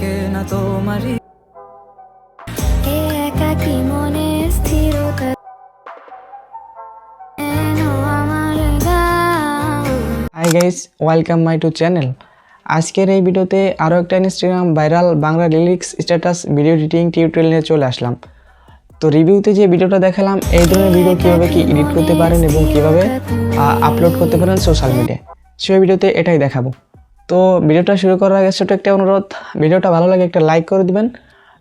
কে না তোমারই। এ একাকী মনে স্থিরতা hi guys welcome my to channel আজকের এই ভিডিওতে আরও একটা Instagram viral Bangla lyrics status video editing tutorial নিয়ে চলে আসলাম। তো রিভিউতে যে ভিডিওটা দেখালাম এই ধরনের ভিডিও কীভাবে কি এডিট করতে পারেন এবং কীভাবে আপলোড করতে পারেন সোশ্যাল মিডিয়ায় সেই ভিডিওতে এটাই দেখাবো। তো ভিডিওটা শুরু করার আগে ছোটো একটা অনুরোধ, ভিডিওটা ভালো লাগে একটা লাইক করে দিবেন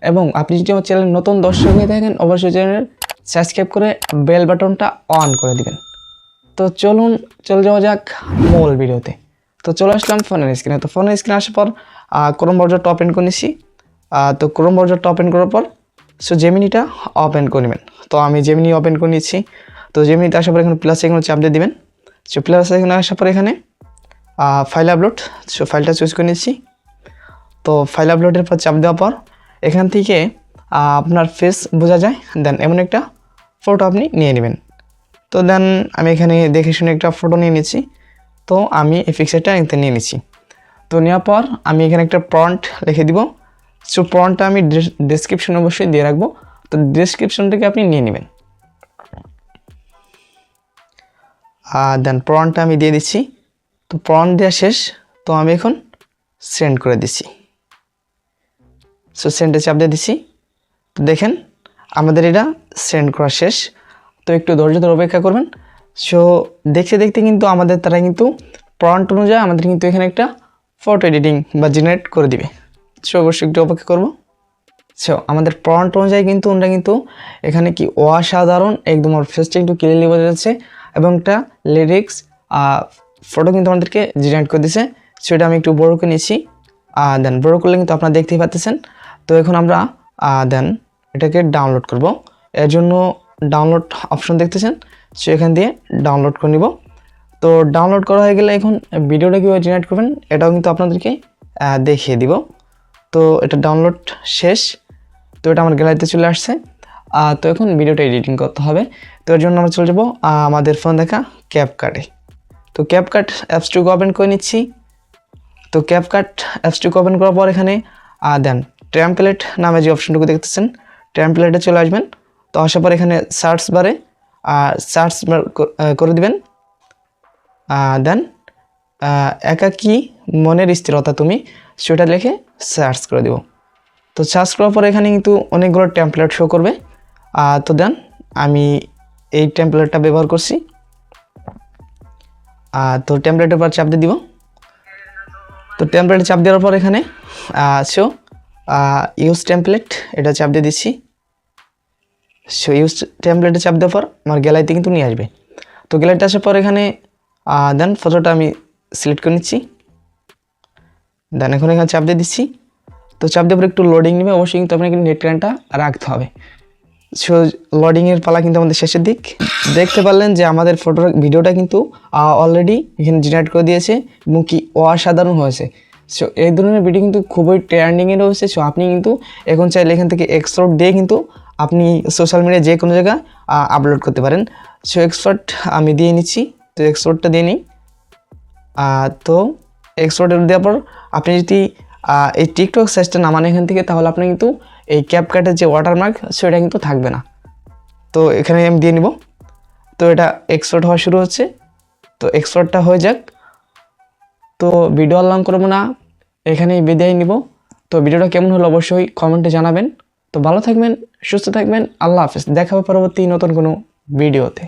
এবং আপনি যদি আমার চ্যানেল নতুন দর্শক হয়ে থাকেন, অবশ্যই চ্যানেল সাবস্ক্রাইব করে বেল বাটনটা অন করে দিবেন। তো চলুন, চলে যাওয়া যাক মূল ভিডিওতে। তো চলে আসলাম ফোনের স্ক্রিনে তো ফোনের স্ক্রিনে আসার পর ক্রোম ব্রাউজারটা ওপেন করে নিছি। তো ক্রোম ব্রাউজারটা ওপেন করার পর সো জেমিনিটা ওপেন করে নেবেন। তো আমি জেমিনি ওপেন করে নিচ্ছি। তো জেমিনিতে আসার পর এখানে প্লাস এখানে চাপ দিয়ে দিবেন। সো প্লাস এখানে আসার পর এখানে ফাইল আপলোড সো ফাইলটা চুজ করে নিচ্ছি। তো ফাইল আপলোডের পর চাপ দেওয়ার পর, এখান থেকে আপনার ফেস বোঝা যায় দেন এমন একটা ফটো আপনি নিয়ে নেবেন। তো দেন আমি এখানে দেখে শুনে একটা ফটো নিয়ে নিচ্ছি। তো আমি এই পিকচারটা এখানে নিয়ে নিচ্ছি। তো নেওয়ার পর আমি এখানে একটা প্রন্ট লিখে দিব। সো প্রন্টটা আমি ডিসক্রিপশন অবশ্যই দিয়ে রাখব। তো ডিসক্রিপশন থেকে আপনি নিয়ে নেবেন। দেন প্রন্টটা আমি দিয়ে দিচ্ছি। তো প্রন্ট দেওয়া শেষ, তো আমি এখন সেন্ড করে দিছি। সো সেন্ডে চাপ দিয়ে দিছি। তো দেখেন, আমাদের এটা সেন্ড করা শেষ। তো একটু ধৈর্য ধরে অপেক্ষা করবেন। সো দেখতে দেখতে কিন্তু আমাদের তারা কিন্তু প্রন্ট অনুযায়ী আমাদের কিন্তু এখানে একটা ফটো এডিটিং বা জেনারেট করে দিবে। সো অবশ্যই একটু অপেক্ষা করব। সো আমাদের প্রন্ট অনুযায়ী কিন্তু ওনারা কিন্তু এখানে কি অসাধারণ, একদম ওর ফেসটা একটু ক্লিয়ারলি বোঝা যাচ্ছে এবং একটা লিরিক্স ফটো কিন্তু আমাদেরকে জেনারেট করে দিছে। সেটা আমি একটু বড় করে নিয়েছি। দেন বড় করলে কিন্তু আপনারা দেখতেই পাচ্ছেন তো এখন আমরা দেন এটাকে ডাউনলোড করব। এর জন্য ডাউনলোড অপশন দেখতেছেন। সো এখান দিয়ে ডাউনলোড করে নিব। তো ডাউনলোড করা হয়ে গেলে এখন ভিডিওটা কীভাবে জেনারেট করবেন, এটাও কিন্তু আপনাদেরকে দেখিয়ে দিব। তো এটা ডাউনলোড শেষ। তো এটা আমার গ্যালারিতে চলে আসছে। তো এখন ভিডিওটা এডিটিং করতে হবে। তো এর জন্য আমরা চলে যাব আমাদের ফোন দেখা ক্যাপকাটে তো ক্যাপকাট অ্যাপসটুকু ওপেন করে নিচ্ছি। তো ক্যাপকাট অ্যাপসটুকু ওপেন করার পর এখানে দেন ট্যাম্পলেট নামে যে অপশনটুকু দেখতেছেন ট্যাম্পলেটে চলে আসবেন। তো আসার পর এখানে সার্চ বারে সার্চ করে দিবেন। দেন একাকী মনের স্থিরতা তুমি সেটা লিখে সার্চ করে দেব। তো সার্চ করার পর এখানে কিন্তু অনেকগুলো ট্যাম্পলেট শো করবে। তো দেন, আমি এই ট্যাম্পলেটটা ব্যবহার করছি। আহ, তো ট্যাম্পলেটের পর চাপ দিয়ে দিব। তো টেমপ্লেটে চাপ দেওয়ার পর এখানে সো ইউজ টেমপ্লেট এটা চাপ দিয়ে দিচ্ছি। সো ইউজ টেমপ্লেটে চাপ দেওয়ার পর আমার গ্যালারিতে কিন্তু নিয়ে আসবে। তো গ্যালারিতে আসার পর এখানে দেন ফটোটা আমি সিলেক্ট করে নিচ্ছি। দেন এখন এখানে চাপ দিয়ে দিচ্ছি। তো চাপ দেওয়ার পর একটু লোডিং নেবে অবশ্যই কিন্তু আপনাকে নেট কারেন্টটা রাখতে হবে। লোডিংয়ের পালা কিন্তু আমাদের শেষের দিক। দেখতে পারলেন যে আমাদের ফটো ভিডিওটা কিন্তু অলরেডি এখানে জেনারেট করে দিয়েছে এবং কি অসাধারণ হয়েছে। সো এই ধরনের ভিডিও কিন্তু খুবই ট্রেন্ডিংয়ে রয়েছে। সো আপনি কিন্তু এখন চাইলে এখান থেকে এক্সপোর্ট দিয়ে কিন্তু আপনি সোশ্যাল মিডিয়ায় যে কোনো জায়গায় আপলোড করতে পারেন। সো এক্সপোর্ট আমি দিয়ে নিচ্ছি। তো এক্সপোর্টটা দিয়ে নিই। তো এক্সপোর্টের দেওয়ার পর আপনি যদি এই টিকটক সাইজটা নামান এখান থেকে, তাহলে আপনি কিন্তু এই ক্যাপকাটের যে ওয়াটারমার্ক সেটা কিন্তু থাকবে না। তো এখানে আমি দিয়ে নিব। তো এটা এক্সপোর্ট হওয়া শুরু হচ্ছে। তো এক্সপোর্টটা হয়ে যাক। তো ভিডিও লং করব না। এখানেই বিদায় নিব। তো ভিডিওটা কেমন হলো অবশ্যই কমেন্টে জানাবেন। তো ভালো থাকবেন, সুস্থ থাকবেন। আল্লাহ হাফেজ। দেখা হবে পরবর্তী নতুন কোনো ভিডিওতে